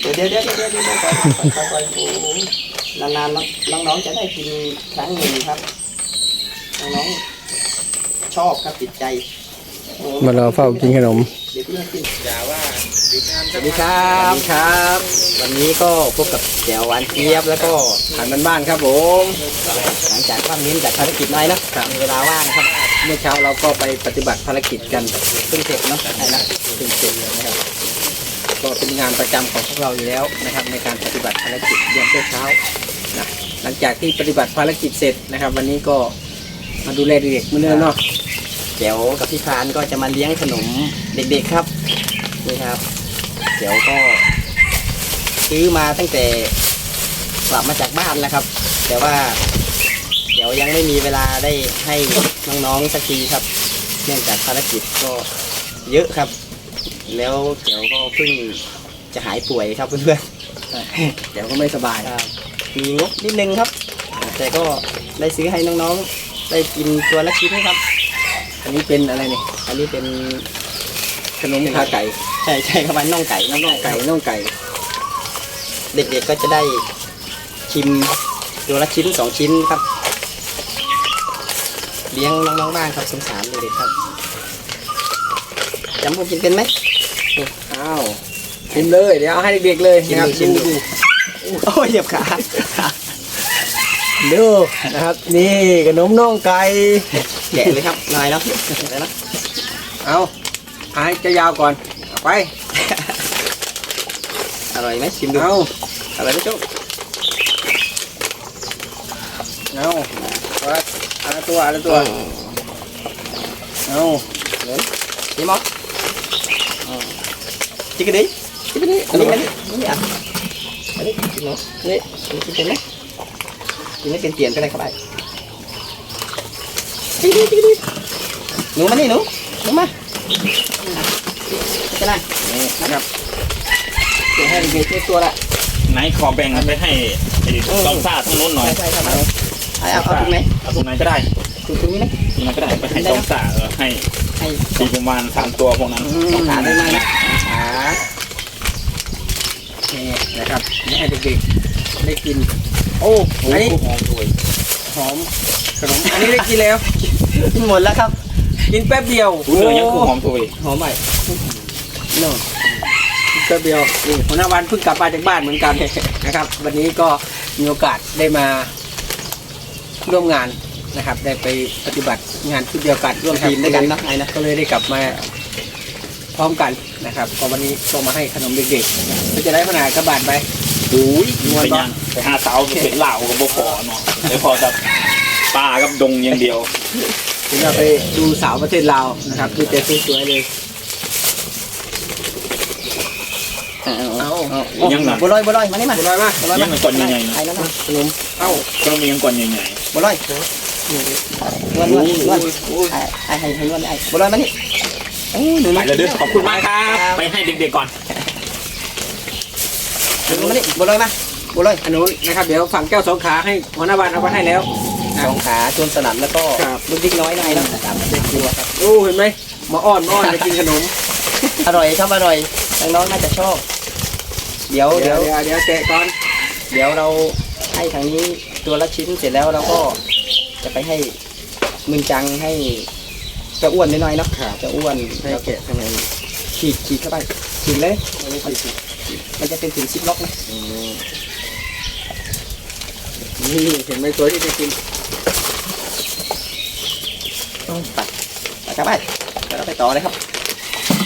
เดี๋ยวเดี๋ยวเดี๋ยวเดี๋ยวเดี๋ยวเดี๋ยค่อยๆค่อยๆโอ้โหนานๆน้องๆจะได้กินครั้งหนึ่งครับน้องๆชอบครับติดใจมารอเฝ้ากินขนมเดี๋ยวพี่กินอย่าว่าสวัสดีครับครับ วันนี้ก็พบกับแจวหวานเจี๊ยบแล้วก็ทานบ้านๆครับผมหลังจากว่างเว้นจากภารกิจน้อยนะครับเวลาว่างครับ เมื่อเช้าเราก็ไปปฏิบัติภารกิจกันเพิ่งเสร็จเนาะใช่นะเพิ่งเสร็จเลยนะครับ ก็เป็นงานประจำของพวกเราอยู่แล้วนะครับ ในการปฏิบัติภารกิจยามเช้านะหลังจากที่ปฏิบัติภารกิจเสร็จนะครับ วันนี้ก็มาดูแลเด็กเมื่อนเดิมเนาะเดี๋ยวกับพี่พานก็จะมาเลี้ยงขนมเด็กๆครับนี่ครับ เดี๋ยวก็ ซื้อมาตั้งแต่กลับมาจากบ้านแล้วครับ แต่ว่า เดี๋ยวยังไม่มีเวลาได้ให้น้องๆสักทีครับ เนื่องจากภารกิจก็เยอะครับ แล้วเดี๋ยวก็เพิ่งจะหายป่วยครับเพื่อนๆเดี๋ยวก็ไม่สบายครับมีงบนิดนึงครับ แต่ก็ได้ซื้อให้น้องๆ ได้กินตัวละชิ้นครับ อันนี้เป็นอะไรเนี่ยอันนี้เป็นขนมขาไก่ ใช่ใช่ครับมันน่องไก่น่องไก่ไก่น่องไก่ เด็กๆก็จะได้ชิมตัวละชิ้นสองชิ้นครับ เลี้ยงน้องๆบ้างครับสงสารเด็กๆครับจำผมกินเป็นไหม อ้าวชิมเลยเดี๋ยวเอาให้เด็กๆเลยชิมนะครับดูชิมดูดูโอ้ยเหยียบขาดูนะครับ นี่ขนมน่องไก่แกะเลยครับหน่อยเนาะแกะเลยเนาะเอาเอาให้จะยาวก่อนเอาไปอร่อยไหมชิมดูเอาอร่อยไหมจุ๊บเอาเอาละเอาละตัวเอาละตัวเอาชิมมั้ง จิกกระดิ่งจิกกระดิ่งอันนี้อันนี้อันนี้อะอันนี้กินเนาะอันนี้อันนี้กินเป็นไหมกินไม่เป็นเปลี่ยนก็ได้ครับไอ้จิกกระดิ่งจิกกระดิ่งหนูมานี่หนูหนูมาจะได้นี่นะครับเดี๋ยวให้เด็กๆตัวละไหนขอแบ่งไปให้ไอ้ต้องซ่าทั้งนู้นหน่อยใช่ใช่ครับเอาเอาเอาตรงไหนเอาตรงไหนก็ได้ตรงตรงนี้ไหมตรงไหนก็ได้ไปให้ต้องซ่าเออให้ให้มีประมาณสามตัวพวกนั้นสองขาได้ไหมนะขา นี่นะครับนี่ให้เด็กๆได้กินโอ้โอ้อันนี้หอมด้วยหอมขนมอันนี้ได้กินแล้ว กินหมดแล้วครับ กินแป๊บเดียวรู้เลยยังกูหอมถุยหอมใหม่โน่กินแป๊บเดียวนี่หัวหน้าวันเพิ่งกลับมาจากบ้านเหมือนกันนะครับ วันนี้ก็มีโอกาสได้มาร่วมงานนะครับ ได้ไปปฏิบัติงานชุดเดียวกันร่วมทีมด้วยกันเนาะไอ้นะก็เลยได้กลับมา พร้อมกันนะครับก็วันนี้ก็มาให้ขนมเด็กๆก็จะได้ขนาดกระบาดไปโอ้ยไปยังไปหาสาวเป็นเหล่ากับโบขอเนาะเดี๋ยวพอจะป่ากับดงอย่างเดียวเดี๋ยวเราไปดูสาวประเทศลาวนะครับดูแต่สวยๆเลยเอาเอายังหนักบัวลอยบัวลอยมานี่มาอร่อยมากบัวลอยยัมางมันก่อนใหญ่ๆนะไอ้นั่นนะขนมเอ้าก็มียังก่อนใหญ่บัวลอยนวลนวลนวลไอ้ไอ้ให้ให้นวลไอ้บัวลอยมานี่เอ้ยหนูๆ ไปมาเลยเด้อขอบคุณมากครับ ไปให้เด็กๆก่อนหนูมานี่บัวลอยมาบัวลอยอันนู้นนะครับ เดี๋ยวฝั่งแก้วสองขาให้หัวหน้าบ้านเอาไปให้แล้วสองขาจนสนับแล้วก็ครับลูกดิ๊กน้อยนายนะสามเด็กตัวครับโอ้เห็นไหมมาอ้อนมาอ้อนจะกินขนม อร่อยครับอร่อยน้องๆน่าจะชอบ เดี๋ยวเดี๋เดี๋ยยววเดี๋ยวเดี๋ยวแกะก่อน เดี๋ยวเราให้ทางนี้ตัวละชิ้นเสร็จแล้วเราก็จะไปให้มึงจังให้เจะอ้วนน้อยๆเนาะเจะอ้วนให้แล้วแกะข้างในฉีกฉีกเข้าไปฉีกเลยมันจะเป็นถึงซิปล็อกนะนี่เห็นไหมตัวที่จะกินต้องตัดตัดเข้าไปแล้วเราไปต่อเลยครับ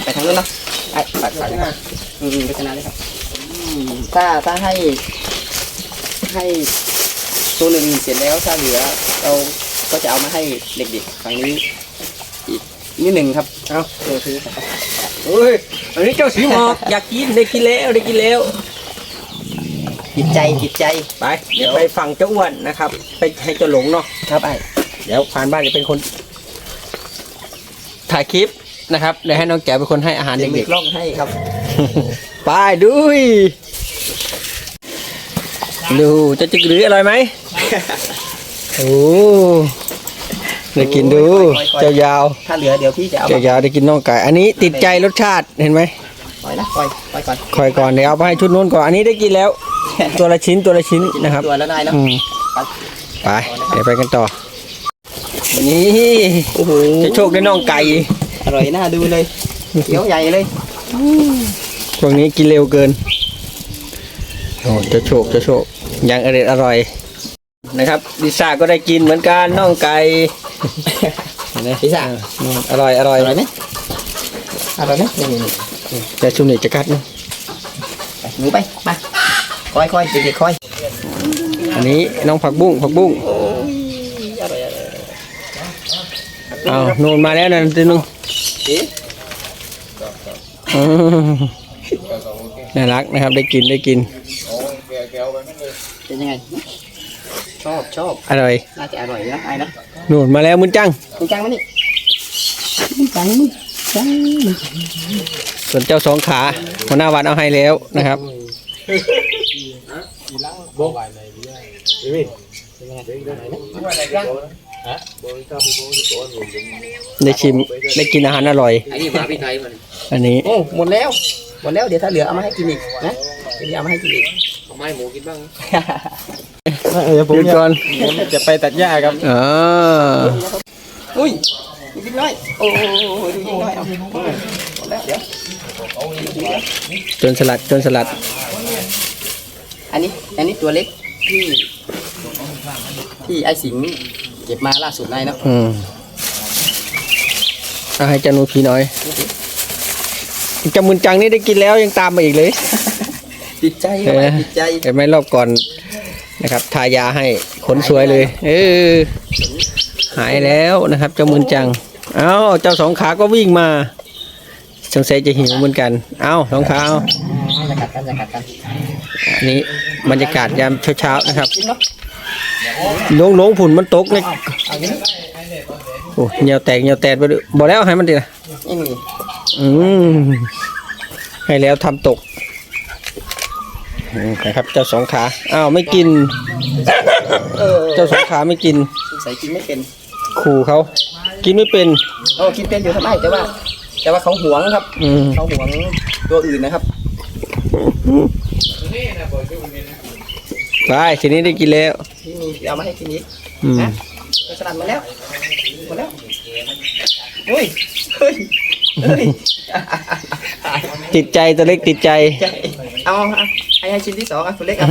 ไปทางนู้นเนาะไอ้ตัดตัดเลยครับอืมไปชนะเลยครับถ้าถ้าให้ ให้ตัวหนึ่งเสร็จแล้วถ้าเหลือเราก็จะเอามาให้เด็กๆฝั่งนี้อีก นิดหนึ่งครับเอาเออคือโอ้ยอันนี้เจ้าสีหมอกอยากกินได้กินแล้วได้กินแล้วจิตใจจิตใจไปเดี๋ยวไปฝั่งเจ้าอ้วนนะครับ ไปให้เจ้าหลงเนาะครับไอ้เดี๋ยวผ่านบ้านจะเป็นคน ถ่ายคลิปนะครับเดี๋ยวให้น้องแจ๋วเป็นคนให้อาหารเด็กมีเด็กกล้องให้ครับๆไปดุยดูจะจิกหรืออร่อยไหมโอ้ ได้กินดู เจ้ายาว ถ้าเหลือเดี๋ยวพี่จะเอาเจ้ายาวได้กินน่องไก่ อันนี้ติดใจรสชาติเห็นไหมปล่อยนะนะปล่อยปล่อยก่อนคอยก่อนเดี๋ยวเอาไปให้ชุดนู้นก่อนอันนี้ได้กินแล้ว ตัวละชิ้นตัวละชิ้นนะครับตัวแล้วได้เนาะอืมไปเดี๋ยวไปกันต่อนี่โอ้โหจะโชคได้น้องไก่อร่อยน่าดูเลยเขียวใหญ่เลยช่วงนี้กินเร็วเกินโอ้จะโชคจะโชคยังอร่อยอร่อยนะครับดิซ่าก็ได้กินเหมือนกันน้องไก่ เห็นไหมพิซซ่าอืมอร่อยอร่อยอร่อยไหมอร่อยไหมนี่นี่นี่แต่ชุมนี่จะกัดนะไปหนูไปมาคอยคอยเด็กๆคอยอันนี้น้องผักบุ้งผักบุ้งเอาวโน่นมาแล้วนั่นตัวหนึงอืมน่ารักนะครับได้กินได้กินเป็นยังไงชอบชอบอร่อยน่าจะอร่อยนะไอ้นะโน่นมาแล้วมุนจังคุณจังมานี่คุณจังมึงจังส่วนเจ้าสองขาหัวหน้าวันเอาให้แล้วนะครับได้ชิมได้กินอาหารอร่อย อันนี้มาพี่ไทยมันอันนี้โอ้หมดแล้วหมดแล้วเดี๋ยวถ้าเหลือเอามาให้กินอีกนะเดี๋ยวเอามาให้กินอีกเอามาให้หมูกินบ้าง หยุดก่อนจะไปตัดหญ้าครับอ๋ออุ้ยดูนิดน้อยโอ้โหดูนิดน้อยเอาหมดแล้วเดี๋ยวจนสลัดจนสลัด อันนี้อันนี้ตัวเล็กที่ที่ไอ้สิงห์เก็บมาล่าสุดนายเนาะอืมเอาให้เจาหนูพีน้อยจามุนจังนี่ได้กินแล้วยังตามมาอีกเลยติดใจเข้าไปติดใจเห็นไหมรอบก่อน นะครับทายาให้ขนสวยเลย เออหายแล้วนะครับ เจ้ามุนจัง เอ้าเจ้าสองขาก็วิ่งมาสงสัยจะหิวเหมือนกัน เอ้าสองขาเอาจะกัดกันจะกัดกันอันนี้บรรยากาศยามเช้าๆนะครับกินเนาะหลงหลงฝุ่นมันตกเลยเอาอย่างนี้โอ้เหนียวแตกเหนียวแตกไปด้วยบอกแล้วให้มันดีนะนี่นี่อืมให้แล้วทำตกอืม นะครับ เจ้าสองขา อ้าวไม่กิน เออเจ้าสองขาไม่กิน สงสัยกินไม่เป็นขู่เขา กินไม่เป็นโอ้กินเป็นอยู่ทำไมแต่ว่า แต่ว่าเขาหวงครับอืม เขาหวงตัวอื่นนะครับไปทีนี้ได้กินแล้ว ที่มีเอามาให้กินอีกอืม นะสลัดมาแล้วหมดแล้วเฮ้ยเฮ้ยเฮ้ย ติดใจตัวเล็กติดใจเอาเอาให้ให้ชิ้นที่สองอะคุณเล็กเอา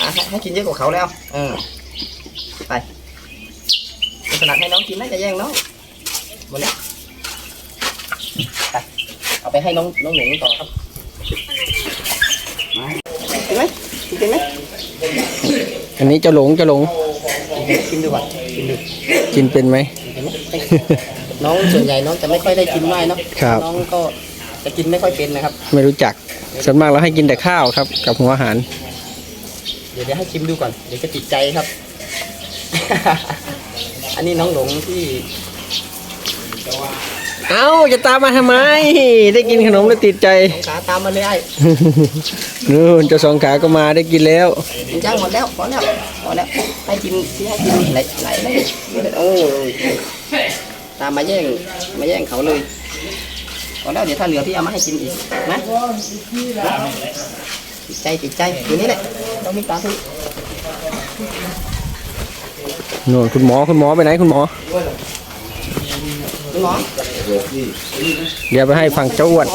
อะให้ให้กินเยอะกว่าเขาแล้วเออไปเอาสลัดให้น้องกินนะจะแย่งน้องหมดแล้วไปเอาไปให้น้องน้องหนูต่อครับมากินไหมกินไหมอันนี้เจะหลงเจะหลงกินดูก่อนกินดูกินเป็นไหมกิ นไหมน้องส่วนใหญ่น้องจะไม่ค่อยได้กินง่ายเนาะครับ น้องก็จะกินไม่ค่อยเป็นนะครับไม่รู้จักส่วนมากเราให้กินแต่ข้าวครับ กับหัวอาหาร เดี๋ยวเดี๋ยวให้ชิมดูก่อนเดี๋ยวจะติดใจครับ อันนี้น้องหลงที่เอ้าจะตามมาทำไม ได้กินขนมแล้วติดใจ ส งขาตามมาเลยไอ้นู่นเจ้าสองขาก็มาได้กินแล้ว กินจ้างหมดแล้วพอแล้วพอแล้วให้กินที่ให้กินไหนไหนไหนโอ้ย ตามมาแย่งมาแย่งเขาเลยพอแล้วเดี๋ยวถ้าเหลือพี่เอามาให้กินอีกนะติดใจติดใจอยู่นี่แหละต้องมีตาทุกนู่นคุณหมอคุณหมอไปไหนคุณหมอหมอเดี๋ยวไปให้ฝั่งเจ้าอ้วน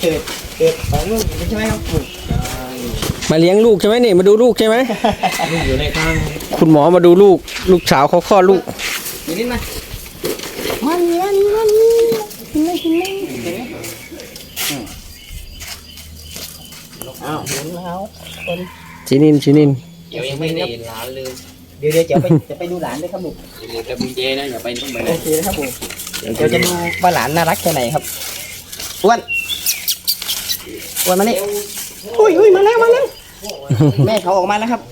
เกิดเกิดสองลูกใช่ไหมครับ มาเลี้ยงลูกใช่ไหมนี่มาดูลูกใช่ไหมอยู่ในข้างคุณหมอมาดูลูก ลูกสาวเขาคลอดลูกอยู่นี่มามานี่มานี่มานี่กินไหมกินไหมอ้าวเห็นแล้วชินินชินินเดี๋ยวยังไม่ได้หลานเลยเดี๋ยวเดี๋ยวจะไปจะไปดูหลานด้วยครับผมเดี๋ยวแต่บุญเจนะอย่าไปต้องไปโอเคนะครับผมเดี๋ยวจะดูว่าหลานน่ารักแค่ไหนครับอ้วนอ้วนมานี่ อุ้ยอุ้ยมาแล้วมาแล้วแม่เขาออกมาแล้วครับ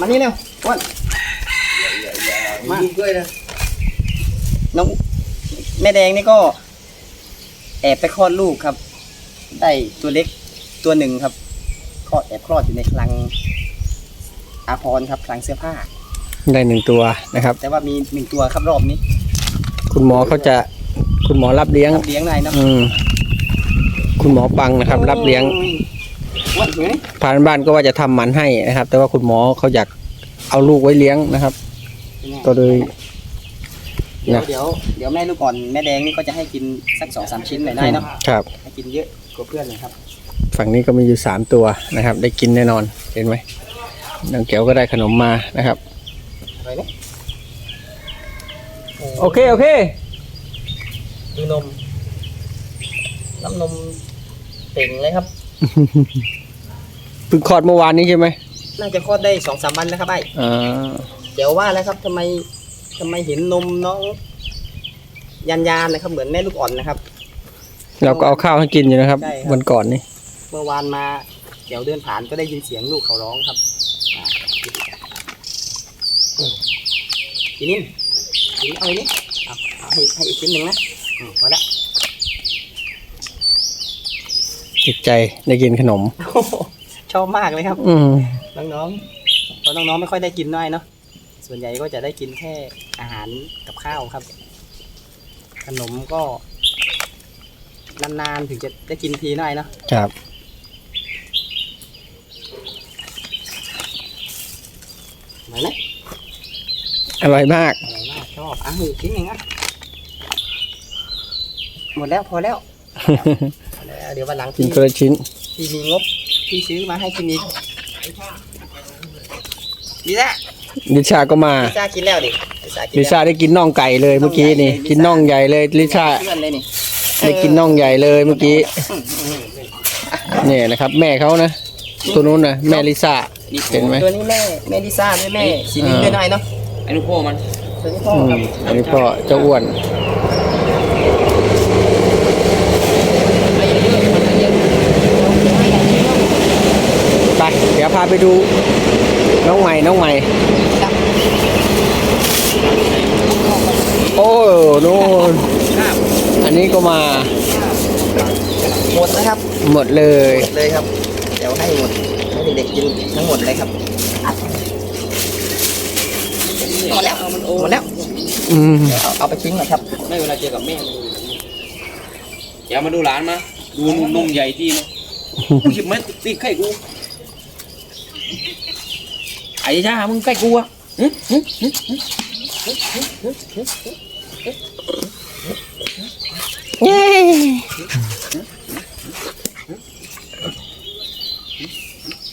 มานี่เร็วอ้วนมาด้วยนะน้องแม่แดงนี่ก็ แอบไปคลอดลูกครับ ได้ตัวเล็กตัวหนึ่งครับคลอดแอบคลอดอยู่ในคลังอาพรณ์ครับคลังเสื้อผ้า ได้หนึ่งตัวนะครับ แต่ว่ามีหนึ่งตัวครับรอบนี้ คุณหมอเขาจะคุณหมอรับเลี้ยงเลี้ยงได้เนาะอืม คุณหมอปังนะครับ รับเลี้ยงอ้วนอยู่นี่พานบ้านก็ว่าจะทำหมันให้นะครับ แต่ว่าคุณหมอเขาอยากเอาลูกไว้เลี้ยงนะครับ ก็เลยเดี๋ยวนะเดี๋ยวเดี๋ยวแม่ลูกอ่อนแม่แดงนี่ก็จะให้กินสักสองสามชิ้นหน่อยได้เนาะครับให้กินเยอะกว่าเพื่อนเลยครับ ฝั่งนี้ก็มีอยู่สามตัวนะครับ ได้กินแน่นอนเห็นไหมน้องแก้วก็ได้ขนมมานะครับอะไรเนี่ยโอเคโอเคดูนมน้ำนมเต่งเลยครับ เพิ่งคลอดเมื่อวานนี้ใช่ไหมน่าจะคลอดได้สองสามวันแล้วครับไอ้อ่าเดี๋ยวว่าแล้วครับทำไมทำไมเห็นนมน้องยันยานนะครับ เหมือนแม่ลูกอ่อนนะครับ เราก็เอาข้าวให้กินอยู่นะครับ ใช่ครับ วันก่อนนี่เมื่อวานมาเดี๋ยวเดินผ่านก็ได้ยินเสียงลูกเขาร้องครับอ่าอืมทีนี้ทีนี้เอาไอ้นี่เอาเอาให้ให้อีกชิ้นหนึ่งนะอืมพอละ ติดใจได้กินขนม โอ้โหชอบมากเลยครับ อืมน้องๆเพราะน้องๆไม่ค่อยได้กินน้อยเนาะ ส่วนใหญ่ก็จะได้กินแค่อาหารกับข้าวครับ ขนมก็นานๆถึงจะได้กินทีหน่อยเนาะ ครับ ไหนนะอร่อยมาก อร่อยมากชอบอะอีกชิ้นหนึ่งอะหมดแล้วพอแล้วพอแล้ว เดี๋ยววันหลังกินที่คนละชิ้น ที่มีงบที่ซื้อมาให้กินอีกลิซ่าลิชาก็มา ลิซ่ากินแล้วดิลิซ่ากินลิแล้วชาได้กินน่องไก่เลยเมื่อกี้นี่ กินน่องใหญ่เลยลิชาเพื่อนเลยนี่ได้กินน่องใหญ่เลยเมื่อกี้ เนี่ยนะครับ แม่เขานะ ตัวนู้นนะแม่ลิซ่าเห็นไหมตัวนี้แม่แม่ลิซ่าด้วยแม่สีนิ้วด้วยหน่อยเนาะอันนี้พ่อมันตัวนี้พ่ออืครัมบอันนี้ก็เจ้าอ้วน ไป เดี๋ ยวพาไปดูน้องใหม่น้องใหม่ โอ้นู่นอันนี้ก็มา หมดนะครับ หมดเลย หมดเลยครับ เดี๋ยวให้หมดให้เด็กๆกินทั้งหมดเลยครับหมดแล้วหมดแล้วอืมเดี๋ยวเอาเอาไปทิ้งหน่อยครับ ไม่เวลาเจอกับแม่อย่ามาดูหลานมา ดูนมใหญ่ที่นะกูหยิบเม็ดตีไข่กู ไอ้จ้ามึงใกล้กูอะหึหึหึหึเย้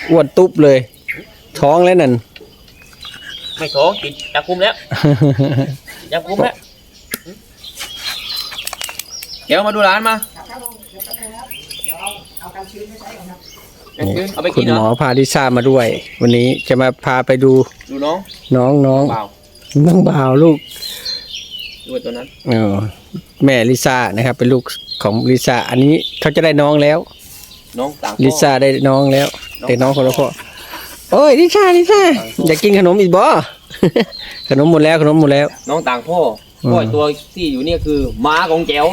อ้วนตุ๊บเลย ท้องแล้วนั่น ไม่ท้องติดจับคุมแล้วจับคุมแล้วเดี๋ยวมาดูหลานมาเอา ไปคุกินณเหรหมออพาลิซ่ามาด้วย วันนี้จะมาพาไปดูดูน้องน้องน้องเปล่าน้องบ่าวลูกดูตัวนั้นเออแม่ลิซ่านะครับ เป็นลูกของลิซ่าอันนี้เขาจะได้น้องแล้วน้องต่างพ่อลิซ่าได้น้องแล้ว แต่น้องคนละพ่อโอ้ยลิซ่าลิซ่าอยากกินขนมอีกบ่ ขนมหมดแล้วขนมหมดแล้ว น้องต่างพ่อ อืมพ่อตัวที่อยู่เนี่ยคือม้าของแจ๋ว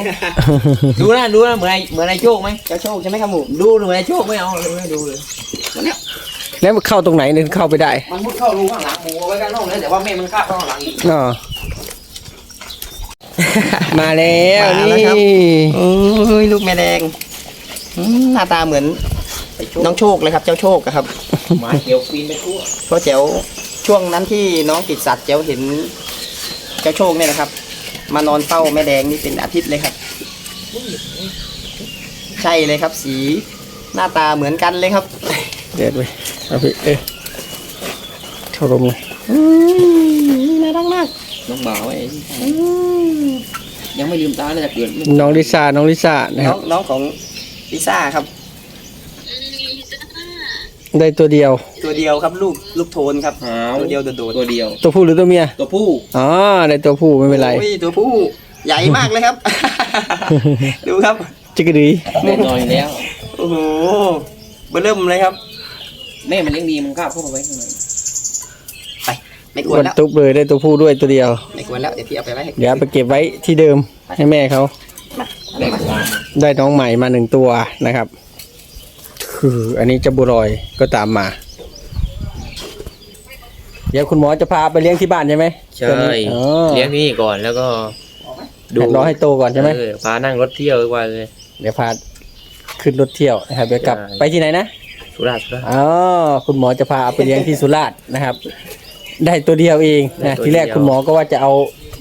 ดูนะดูนะเหมือนไอ้เหมือนไอ้โชคไหมเจ้าโชคใช่ไหมครับหมูดูเหมือนไอ้โชคไม่เอาเลยไม่ดูเลยแล้วมันเข้าตรงไหนเนี่ยเข้าไปได้ มันมุดเข้ารูข้างหลังหมูเอาไว้ข้างนอกเลยแต่ว่าแม่มันคาบเข้าข้างหลังอีกอ๋อมาแล้วมานี่แล้วครับ โอ้ยลูกแม่แดงอืมหน้าตาเหมือนน้องโชคเลยครับ เจ้าโชคอะครับ หมาเขียวปีนไปทั่วเพราะแจ๋วช่วงนั้นที่น้องติดสัตว์แจ๋วเห็นเจ้าโชคเนี่ยนะครับ มานอนเฝ้าแม่แดงนี่เป็นอาทิตย์เลยครับ ใช่เลยครับ สีหน้าตาเหมือนกันเลยครับเด็ดไปเอาไปเอ๊ะเข้าลมเลยอืมน่ารักมากน้องบ่าวไอ้อืมยังไม่ลืมตาเลยแต่เกิดน้องลิซ่าน้องลิซ่านะคน้รัอบงน้องของลิซ่าครับ ได้ตัวเดียว ตัวเดียวครับลูกลูกโทนครับหาวตัวเดียวโดดตัวเดียว ตัวผู้หรือตัวเมีย ตัวผู้อ๋อได้ตัวผู้ไม่เป็นไร โอ้ยตัวผู้ใหญ่มากเลยครับ ดูครับจิกกะดีแน่นอนอยู่แล้ว โอ้โหเบอร์เริ่มเลยครับ แม่มันเลี้ยงดีมันคาบเข้ามาไว้ข้างในไม่กวนวันแล้วตุ๊บเลยได้ตัวผู้ด้วยตัวเดียว ไม่กวนแล้วเดี๋ยวพี่เอาไปไว้ให้เดี๋ยวเอาไปเก็บไว้ที่เดิมให้แม่เขาแบ่งกันได้น้องใหม่มาหนึ่งตัวนะครับ คือ อันนี้จะบุรอยก็ตามมา เดี๋ยวคุณหมอจะพาไปเลี้ยงที่บ้านใช่ไหมตัวนี้อ๋อเลี้ยงที่นี่ก่อนแล้วก็ดูรอให้โตก่อนใช่ไหมเออพานั่งรถเที่ยวดีกว่าเลยเดี๋ยวพาขึ้นรถเที่ยวนะครับเดี๋ยวกลับใช่ไปที่ไหนนะสุราษฎร์สุราษฎร์อ๋อคุณหมอจะพาเอาไปเลี้ยงที่สุราษฎร์นะครับ ได้ตัวเดียวเองนะทีแรกคุณหมอก็ว่าจะเอา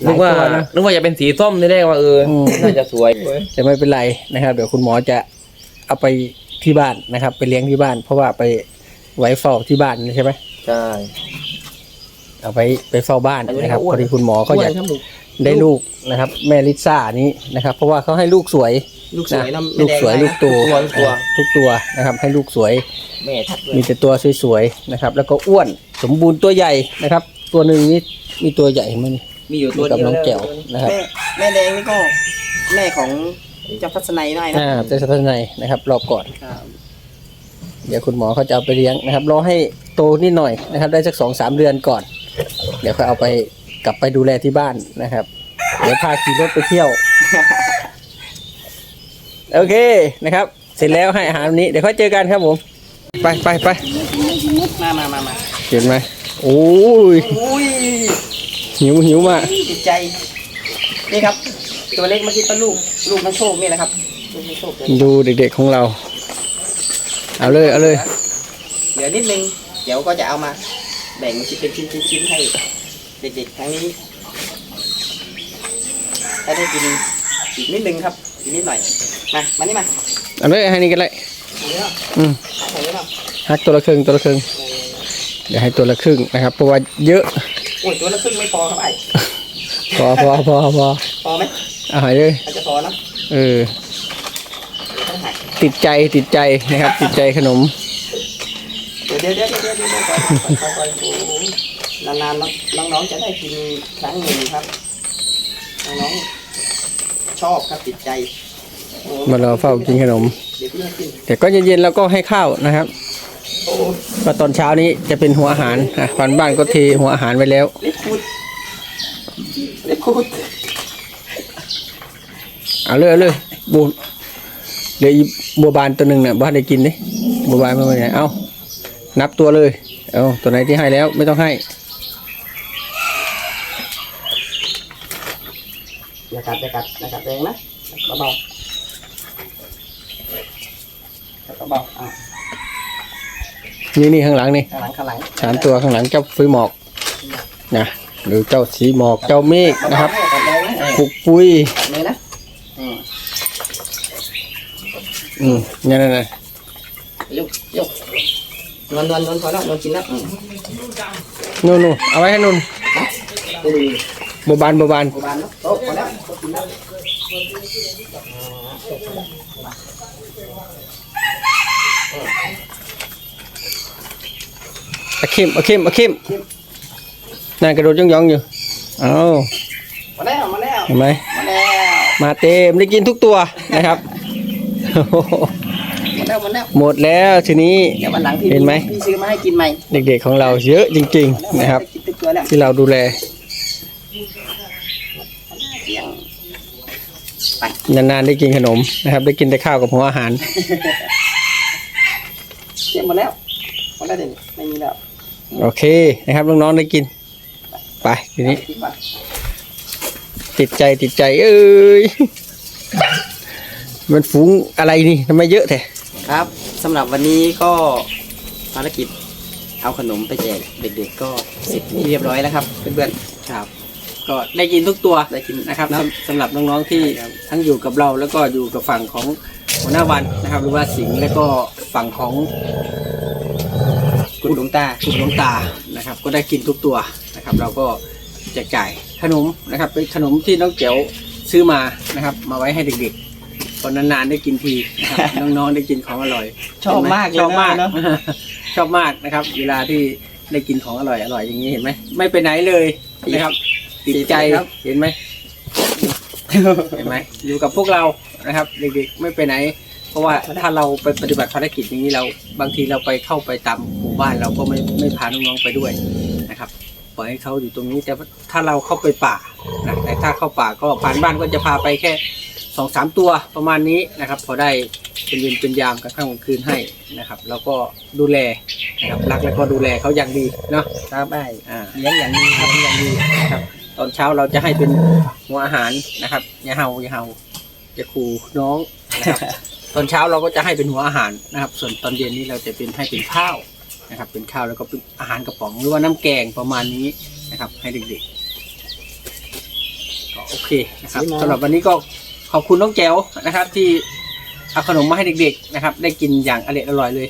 หนึลากยว่าตัวนะนึกว่าจะเป็นสีส้มนี่แรกว่าเอออมน่าจะสวยแต่ไม่เป็นไรนะครับ เดี๋ยวคุณหมอจะเอาไป ที่บ้านนะครับ ไปเลี้ยงที่บ้าน เพราะว่าไปไว้เฝ้าที่บ้านใช่ไหมใช่เอาไปไปเฝ้าบ้านนะครับอ้วนพอดีคุณหมอเขาอยากอ้วนครับผมได้ลูกนะครับ แม่ลิซ่านี้นะครับ เพราะว่าเขาให้ลูกสวยลูกสวยนะเนาะลูกสวยลูกโตตัวทุกตัวทุกตัวนะครับ ให้ลูกสวยแม่ทัดด้วย มีแต่ตัวสวยๆนะครับ แล้วก็อ้วนสมบูรณ์ตัวใหญ่นะครับ ตัวหนึ่งนี่มีตัวใหญ่ไหมนี่มีอยู่ตัวกับเดียวน้องแก้วนะครับแม่แม่แดงนี่ก็แม่ของ เจ้าทัศนัยได้นะอ่าเจ้าสัตว์ในนะครับ รอบก่อน ครับเดี๋ยวคุณหมอเขาจะเอาไปเลี้ยงนะครับ รอให้โตนิดหน่อยนะครับ ได้สักสองสามเดือนก่อน เดี๋ยวค่อยเอาไปกลับไปดูแลที่บ้านนะครับ เดี๋ยวพาขี่รถไปเที่ยว โอเคนะครับ เสร็จแล้วให้อาหารวันนี้ เดี๋ยวค่อยเจอกันครับผม ไปไปไปมามามามาเห็นไหมโอ้ย อุ้ยหิวหิวมากจิตใจ นี่ครับ ตัวเล็กเมื่อกี้ก็ลูกลูกนักโชคนี่แหละครับลูกนักโชคเลยดูเด็กๆของเรา เอาเลยเอาเลยเดี๋ยวนิดนึงเดี๋ยวก็จะเอามา แบ่งเป็นชิ้นๆชิ้นๆให้เด็กๆทั้งนี้ให้ได้กินอีกนิดนึงครับอีกนิดหน่อยมามานี่มาเอาเลยให้นี่กันเลยเอาเลยเนาะอืมเอาเลยเนาะหักตัวละครึ่งตัวละครึ่งเดี๋ยวให้ตัวละครึ่งนะครับเพราะว่าเยอะโอ้ยตัวละครึ่งไม่พอครับไอ้พอพอพอพอพอไหม เอาให้เลยอาจจะพอเนอะเออ ต้องหักติดใจติดใจนะครับ ติดใจขนม เดี๋ยวเดี๋ยวเดี๋ยวเดี๋ยวเดี๋ยวเดี๋ยวก่อนก่อนก่อนโอ้โหนานๆน้องน้องๆจะได้กินครั้งหนึ่งครับน้องๆชอบครับติดใจโอ้มารอเฝ้ากินขนม เดี๋ยวพี่ให้กินแต่ก็เย็นๆแล้วก็ให้ข้าวนะครับ โอ้ก็ตอนเช้านี้จะเป็นหัวอาหารอะพันบ้านก็เทหัวอาหารไว้แล้ว เล็กคูดเล็กคูด เอาเลยเอาเลยบูเหลืออีบัวบานตัวหนึ่งเนี่ยบ้านได้กินดิบัวบานมาไหนเอานับตัวเลยเอาตัวไหนที่ให้แล้วไม่ต้องให้อย่ากัดอย่ากัดอย่ากัดแรงนะเบาๆเบาๆอะนี่นี่ข้างหลังนี่ข้างหลังข้างหลังสามตัวข้างหลังเจ้าฟุยหมอกนะหรือเจ้าสีหมอกเจ้าเมฆนะครับกัดแรงนะปุกปุยกัดเลยนะ อืมอืมนี่นั่นน่ะยกยกนอนนอนนอนพอแล้วนอนกินแล้วอืมนู่นนู่นเอาไว้ให้นู่นดูดูบัวบานบัวบานโบบานเนาะโต๊ะพอแล้วโต๊ะกินแล้วเอาเข้มเอาเข้มเอาเข้มนั่นกระโดดย่องๆอยู่ เอามาแล้วมาแล้วเห็นไหม มาแล้วมาเต็มได้กินทุกตัวนะครับมาแล้วมาแล้วหมดแล้วทีนี้ เดี๋ยววันหลังพี่เห็นไหม พี่ซื้อมาให้กินใหม่เด็กๆของเราเยอะจริง ๆ นะครับ ได้กินทุกตัวแล้วที่เราดูแลเสียงนานๆได้กินขนมนะครับ ได้กินแต่ข้าวกับหัวอาหารเสียงหมดแล้วหมดแล้วเดี๋ยวนี้ไม่มีแล้วโอเคนะครับน้องๆได้กิน ไปทีนี้คิดว่า ติดใจติดใจ เอ้ย มันฝูงอะไรนี่ทำไมเยอะแท้ครับสำหรับวันนี้ก็ภารกิจเอาขนมไปแจกเด็กๆก็เสร็จเรียบร้อยแล้วครับเพื่อนๆครับ ก็ได้กินทุกตัวได้กินนะครับนะสำสำหรับน้องๆที่ทั้งอยู่กับเราแล้วก็อยู่กับฝั่งของหัวหน้าวันนะครับหรือว่าสิงห์แล้วก็ฝั่งของคุณหลวงตาคุณหลวงตานะครับ ก็ได้กินทุกตัวนะครับ เราก็แจกจ่าย ขนมนะครับ เป็นขนมที่น้องเจ๋วซื้อมานะครับ มาไว้ให้เด็กๆตอนนานๆได้กินทีนะครับน้องๆได้กินของอร่อยชอบมากชอบมากเลยนะเนอะ ชอบมากนะครับ เวลาที่ได้กินของอร่อยอร่อยอย่างนี้เห็นไหมไม่ไปไหนเลยนะครับติดใจครับ เห็นไหมเห็นไหมอยู่กับพวกเรานะครับ เด็กๆไม่ไปไหน เพราะว่าถ้าเราไปปฏิบัติภารกิจอย่างนี้เราบางทีเราไปเข้าไปตามหมู่บ้านเราก็ไม่ไม่พาน้องๆไปด้วยนะครับป ล่อยให้เขาอยู่ตรงนี้ แต่ถ้าเราเข้าไปป่านะแต่ถ้าเข้าป่าก็ผ่านบ้านก็จะพาไปแค่สองสามตัวประมาณนี้นะครับ พอได้เป็นเวรเป็นยามกลางค่ำกลางคืนให้นะครับ แล้วก็ดูแลนะครับรักแล้วก็ดูแลเขาอย่างดีเนาะครับได้อ่าเลี้ยงอย่างดีครับอย่างดีนะครับตตอนเช้าเราจะให้เป็นหัวอาหารนะครับอย่าเห่าอย่าเห่าอย่าขู่น้องนะครับตอนเช้าเราก็จะให้เป็นหัวอาหารนะครับ ส่วนตอนเย็นนี้เราจะเป็นให้เป็นข้าว นะครับ เป็นข้าวแล้วก็เป็นอาหารกระป๋องหรือว่าน้ำแกงประมาณนี้นะครับ ให้เด็กๆก็โอเคนะครับสำหรับวันนี้ก็ขอบคุณน้องแจ๋วนะครับ ที่เอาขนมมาให้เด็กๆนะครับ ได้กินอย่างอร่อยอร่อยเลย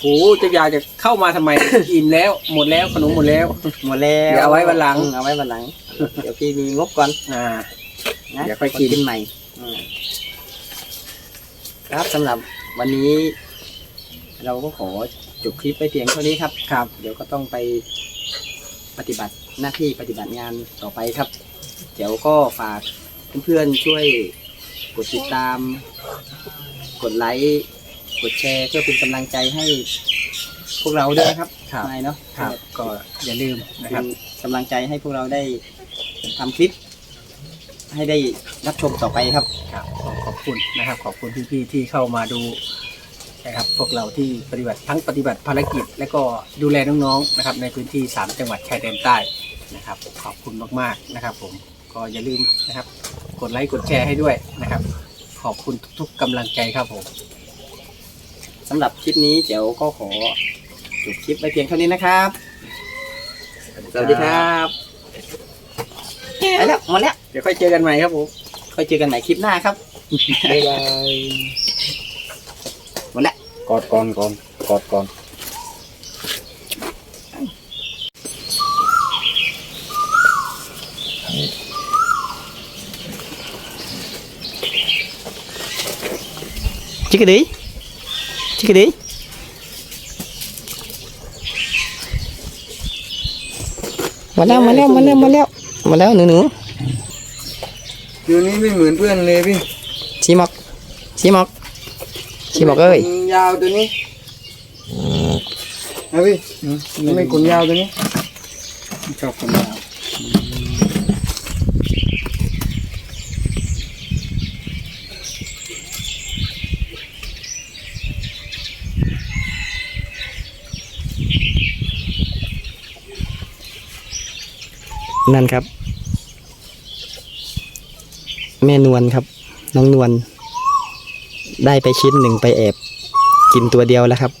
โอ้จะอยากจะเข้ามาทำไมอิ่มแล้วหมดแล้วขนมหมดแล้วหมดแล้วเดี๋ยวเอาไว้วันหลังอืมเอาไว้วันหลัง เดี๋ยวพี่มีงบก่อนอ่านะเดี๋ยวค่อยกินกินใหม่อืมครับสำหรับวันนี้ เราก็ขอ จบคลิปไปเพียงเท่านี้ครับครับ เดี๋ยวก็ต้องไปปฏิบัติหน้าที่ปฏิบัติงานต่อไปครับ เดี๋ยวก็ฝากเพื่อนๆช่วยกดติดตาม กดไลค์กดแชร์เพื่อเป็นกำลังใจให้พวกเราด้วยนะครับครับนายเนาะครับก็อย่าลืมนะคเป็รับนกำลังใจให้พวกเราได้ทำคลิป ให้ได้รับชมต่อไปครับครับขอขอบคุณนะครับ ขอบคุณพี่ๆที่เข้ามาดู นะครับพวกเราที่ปฏิบัติทั้งปฏิบัติภารกิจ และก็ดูแลน้องๆนะครับในพื้นที่ 3 จังหวัดชายแดนใต้นะครับขอบคุณมากๆนะครับ ผมก็อย่าลืมนะครับ กดไลค์กดแชร์ให้ด้วยนะครับ ขอบคุณทุกๆกำลังใจครับผมสำหรับคลิปนี้เดี๋ยวก็ขอจบคลิปไปเพียงเท่านี้นะครับ สวัสดีครับไปแล้วหมดแล้วเดี๋ยวค่อยเจอกันใหม่ครับผมค่อยเจอกันใหม่คลิปหน้าครับ บ๊ายบายหมดแล้ว กอดก่อนก่อนกอดก่อนชิคกี้ดีชิคกี้ดี มาแล้วมาแล้วมาแล้วมาแล้วมาแล้วหนูหนูตัวนี้ไม่เหมือนเพื่อนเลยพี่ชีมอกชีมอก ชีมอกเอ้ยขนยาวตัวนี้นะพี่ทำไม่ขนยาวตัวนี้ชอบคนยาวนั่นครับ แม่นวลครับ น้องนวล ได้ไปชิ้นหนึ่งไปแอบกินตัวเดียวแล้วครับ